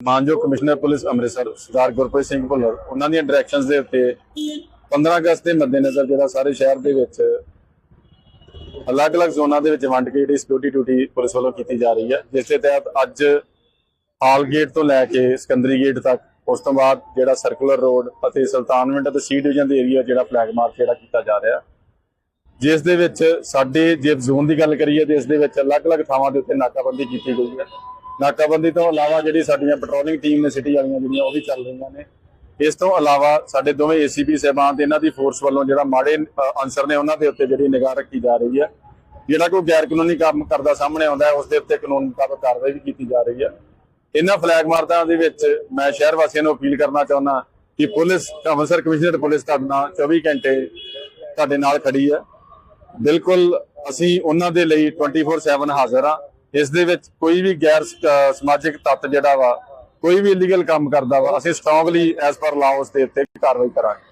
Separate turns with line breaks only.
ਮਾਨਯੋਗ commissioner police Amritsar Sardar Gurpreet Singh Bhullar, ਉਹਨਾਂ ਦੀਆਂ ਡਾਇਰੈਕਸ਼ਨਸ ਦੇ ਉੱਤੇ 15 ਅਗਸਤ ਦੇ ਮੱਦੇਨਜ਼ਰ ਜਿਹੜਾ ਸਾਰੇ ਸ਼ਹਿਰ ਦੇ ਵਿੱਚ ਅਲੱਗ-ਅਲੱਗ ਜ਼ੋਨਾਂ ਦੇ ਵਿੱਚ ਵੰਡ ਕੇ ਜਿਹੜੀ ਸਿਕਿਉਰਿਟੀ ਡਿਊਟੀ ਪੁਲਿਸ ਵੱਲੋਂ ਕੀਤੀ ਜਾ ਰਹੀ ਹੈ, ਜਿਸ ਦੇ ਤਹਿਤ ਅੱਜ ਹਾਲ ਗੇਟ ਤੋਂ ਲੈ ਕੇ ਸਿਕੰਦਰੀ ਗੇਟ ਤੱਕ, ਉਸ ਤੋਂ ਬਾਅਦ ਜਿਹੜਾ ਸਰਕੂਲਰ ਰੋਡ ਅਤੇ ਸੁਲਤਾਨਵਿੰਡ ਅਤੇ ਸੀ ਡਿਵੀਜ਼ਨ ਦੇ ਏਰੀਆ ਜਿਹੜਾ ਫਲੈਗ ਮਾਰਚ ਜਿਹੜਾ ਕੀਤਾ ਜਾ ਰਿਹਾ। ਜਿਸ ਦੇ ਵਿੱਚ ਸਾਡੇ ਜੇ ਜ਼ੋਨ ਦੀ ਗੱਲ ਕਰੀਏ ਤੇ ਇਸ ਦੇ ਵਿੱਚ ਅਲੱਗ-ਅਲੱਗ ਥਾਵਾਂ ਦੇ ਉੱਤੇ ਨਾਕਾਬੰਦੀ ਕੀਤੀ ਗਈ ਹੈ। ਨਾਕਾਬੰਦੀ ਤੋਂ ਇਲਾਵਾ ਜਿਹੜੀ ਸਾਡੀਆਂ ਪੈਟਰੋਲਿੰਗ ਟੀਮ ਨੇ ਸਿਟੀ ਵਾਲੀਆਂ ਜਿਹੜੀਆਂ, ਉਹ ਵੀ ਚੱਲ ਰਹੀਆਂ ਨੇ। ਇਸ ਤੋਂ ਇਲਾਵਾ ਸਾਡੇ ਦੋਵੇਂ ਏਸੀਪੀ ਸਹਿਬਾਨ ਤੇ ਇਹਨਾਂ ਦੀ ਫੋਰਸ ਵੱਲੋਂ ਜਿਹੜਾ ਮਾੜੇ ਅਨਸਰ ਨੇ ਉਹਨਾਂ ਦੇ ਉੱਤੇ ਜਿਹੜੀ ਨਿਗਾਹ ਰੱਖੀ ਜਾ ਰਹੀ ਹੈ। ਜਿਹੜਾ ਕੋਈ ਗੈਰ ਕਾਨੂੰਨੀ ਕੰਮ ਕਰਦਾ ਸਾਹਮਣੇ ਆਉਂਦਾ ਹੈ, ਉਸ ਦੇ ਉੱਤੇ ਕਾਨੂੰਨ ਮੁਤਾਬਕ ਕਾਰਵਾਈ ਵੀ ਕੀਤੀ ਜਾ ਰਹੀ ਹੈ। ਇਹਨਾਂ ਫਲੈਗ ਮਾਰਚਾਂ ਦੇ ਵਿੱਚ ਮੈਂ ਸ਼ਹਿਰ ਵਾਸੀਆਂ ਨੂੰ ਅਪੀਲ ਕਰਨਾ ਚਾਹੁੰਦਾ ਕਿ ਪੁਲਿਸ ਅੰਮ੍ਰਿਤਸਰ ਕਮਿਸ਼ਨਰ ਪੁਲਿਸ ਤੁਹਾਡੇ ਨਾਲ 24 ਘੰਟੇ ਤੁਹਾਡੇ ਨਾਲ ਖੜੀ ਹੈ। ਬਿਲਕੁਲ ਅਸੀਂ ਉਹਨਾਂ ਦੇ ਲਈ 24/7 ਹਾਜ਼ਰ ਹਾਂ। ਇਸ ਦੇ ਵਿੱਚ ਕੋਈ ਵੀ ਗੈਰ ਸਮਾਜਿਕ ਤੱਤ ਜਿਹੜਾ ਵਾ, ਕੋਈ ਵੀ ਇਲੀਗਲ ਕੰਮ ਕਰਦਾ ਵਾ, ਅਸੀਂ ਸਟਰੋਂਗਲੀ ਐਸ ਪਰ ਲਾਅ ਉਸ ਦੇ ਉੱਤੇ ਕਾਰਵਾਈ ਕਰਾਂਗੇ।